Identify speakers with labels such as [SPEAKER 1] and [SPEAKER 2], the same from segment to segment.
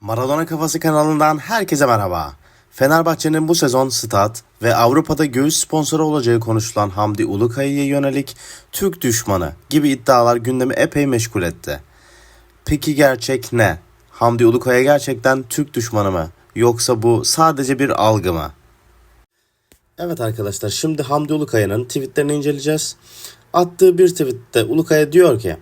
[SPEAKER 1] Maradona Kafası kanalından herkese merhaba. Fenerbahçe'nin bu sezon stat ve Avrupa'da göğüs sponsoru olacağı konuşulan Hamdi Ulukaya'ya yönelik Türk düşmanı gibi iddialar gündemi epey meşgul etti. Peki gerçek ne? Hamdi Ulukaya gerçekten Türk düşmanı mı? Yoksa bu sadece bir algı mı? Evet arkadaşlar şimdi Hamdi Ulukaya'nın tweetlerini inceleyeceğiz. Attığı bir tweette Ulukaya diyor ki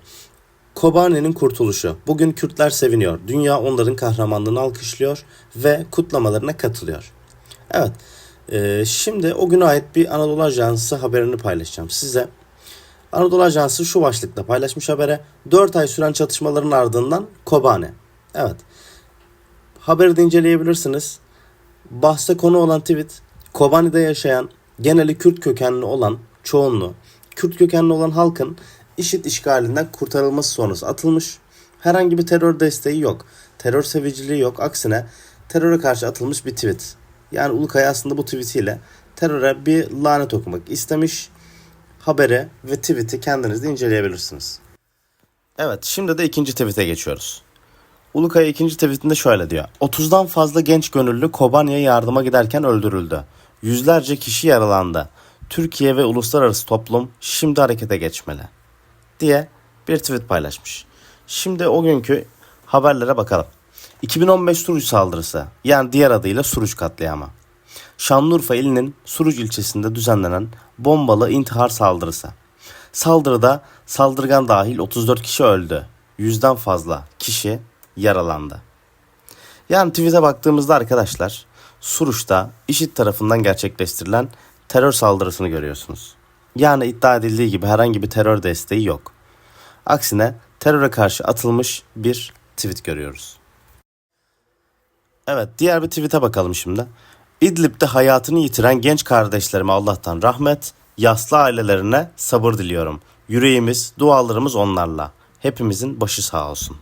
[SPEAKER 1] Kobani'nin kurtuluşu. Bugün Kürtler seviniyor. Dünya onların kahramanlığını alkışlıyor ve kutlamalarına katılıyor. Evet. e, şimdi o güne ait bir Anadolu Ajansı haberini paylaşacağım size. Anadolu Ajansı şu başlıkta paylaşmış habere. 4 ay süren çatışmaların ardından Kobani. Evet. Haberi de inceleyebilirsiniz. Bahse konu olan tweet Kobani'de yaşayan geneli Kürt kökenli olan çoğunluğu Kürt kökenli olan halkın IŞİD işgalinden kurtarılması sonrası atılmış. Herhangi bir terör desteği yok. Terör seviciliği yok. Aksine teröre karşı atılmış bir tweet. Yani Ulukaya aslında bu tweetiyle teröre bir lanet okumak istemiş. Haberi ve tweet'i kendiniz de inceleyebilirsiniz. Evet şimdi de ikinci tweet'e geçiyoruz. Ulukaya ikinci tweetinde şöyle diyor. 30'dan fazla genç gönüllü Kobani'ye yardıma giderken öldürüldü. Yüzlerce kişi yaralandı. Türkiye ve uluslararası toplum şimdi harekete geçmeli. Diye bir tweet paylaşmış. Şimdi o günkü haberlere bakalım. 2015 Suruç saldırısı yani diğer adıyla Suruç katliamı. Şanlıurfa ilinin Suruç ilçesinde düzenlenen bombalı intihar saldırısı. Saldırıda saldırgan dahil 34 kişi öldü. Yüzden fazla kişi yaralandı. Yani tweet'e baktığımızda arkadaşlar Suruç'ta IŞİD tarafından gerçekleştirilen terör saldırısını görüyorsunuz. Yani iddia edildiği gibi herhangi bir terör desteği yok. Aksine teröre karşı atılmış bir tweet görüyoruz. Evet diğer bir tweet'e bakalım şimdi. İdlib'de hayatını yitiren genç kardeşlerime Allah'tan rahmet, yaslı ailelerine sabır diliyorum. Yüreğimiz, dualarımız onlarla. Hepimizin başı sağ olsun.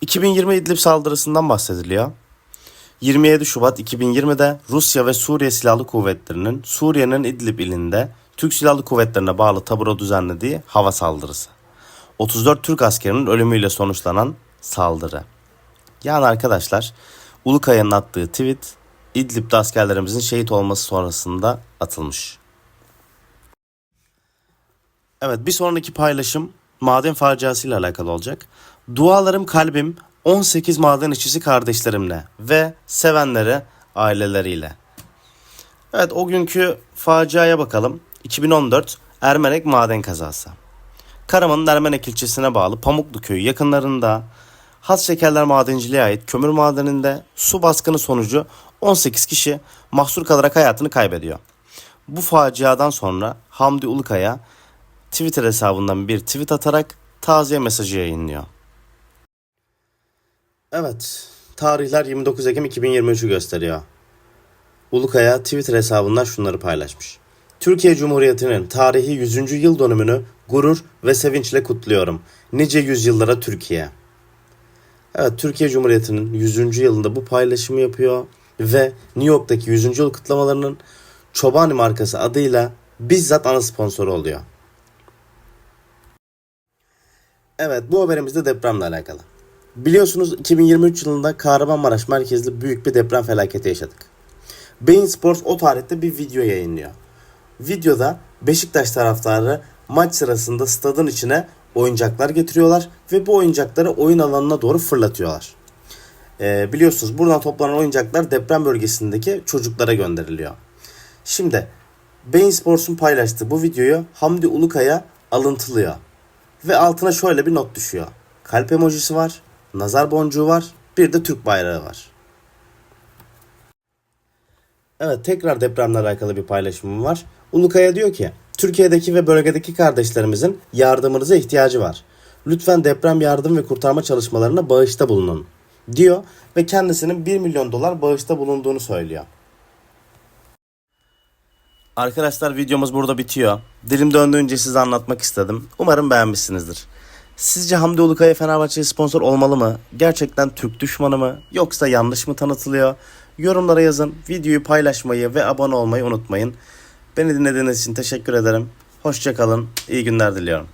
[SPEAKER 1] 2020 İdlib saldırısından bahsediliyor. 27 Şubat 2020'de Rusya ve Suriye Silahlı Kuvvetleri'nin Suriye'nin İdlib ilinde Türk Silahlı Kuvvetlerine bağlı tabura düzenlediği hava saldırısı. 34 Türk askerinin ölümüyle sonuçlanan saldırı. Yani arkadaşlar Ulukaya'nın attığı tweet İdlib'de askerlerimizin şehit olması sonrasında atılmış. Evet bir sonraki paylaşım maden faciasıyla alakalı olacak. Dualarım kalbim 18 maden işçisi kardeşlerimle ve sevenleri aileleriyle. Evet o günkü faciaya bakalım. 2014 Ermenek maden kazası. Karaman'ın Ermenek ilçesine bağlı Pamuklu köyü yakınlarında has şekerler madenciliğe ait kömür madeninde su baskını sonucu 18 kişi mahsur kalarak hayatını kaybediyor. Bu faciadan sonra Hamdi Ulukaya Twitter hesabından bir tweet atarak taziye mesajı yayınlıyor. Evet, tarihler 29 Ekim 2023'ü gösteriyor. Ulukaya Twitter hesabından şunları paylaşmış. Türkiye Cumhuriyeti'nin tarihi 100. yıl dönümünü gurur ve sevinçle kutluyorum. Nice yüzyıllara Türkiye. Evet, Türkiye Cumhuriyeti'nin 100. yılında bu paylaşımı yapıyor ve New York'taki 100. yıl kutlamalarının Çobani markası adıyla bizzat ana sponsoru oluyor. Evet, bu haberimiz de depremle alakalı. Biliyorsunuz 2023 yılında Kahramanmaraş merkezli büyük bir deprem felaketi yaşadık. Bein Sports o tarihte bir video yayınlıyor. Videoda Beşiktaş taraftarı maç sırasında stadın içine oyuncaklar getiriyorlar ve bu oyuncakları oyun alanına doğru fırlatıyorlar. Ee, biliyorsunuz buradan toplanan oyuncaklar deprem bölgesindeki çocuklara gönderiliyor. Şimdi Bein Sports'un paylaştığı bu videoyu Hamdi Ulukaya alıntılıyor. Ve altına şöyle bir not düşüyor. Kalp emojisi var, nazar boncuğu var, bir de Türk bayrağı var. Evet tekrar depremle alakalı bir paylaşımım var. Ulukaya diyor ki Türkiye'deki ve bölgedeki kardeşlerimizin yardımınıza ihtiyacı var. Lütfen deprem yardım ve kurtarma çalışmalarına bağışta bulunun diyor ve kendisinin 1 milyon dolar bağışta bulunduğunu söylüyor. Arkadaşlar videomuz burada bitiyor. Dilim döndüğünce size anlatmak istedim. Umarım beğenmişsinizdir. Sizce Hamdi Ulukaya Fenerbahçe'ye sponsor olmalı mı? Gerçekten Türk düşmanı mı? Yoksa yanlış mı tanıtılıyor? Yorumlara yazın. Videoyu paylaşmayı ve abone olmayı unutmayın. Beni dinlediğiniz için teşekkür ederim. Hoşçakalın. İyi günler diliyorum.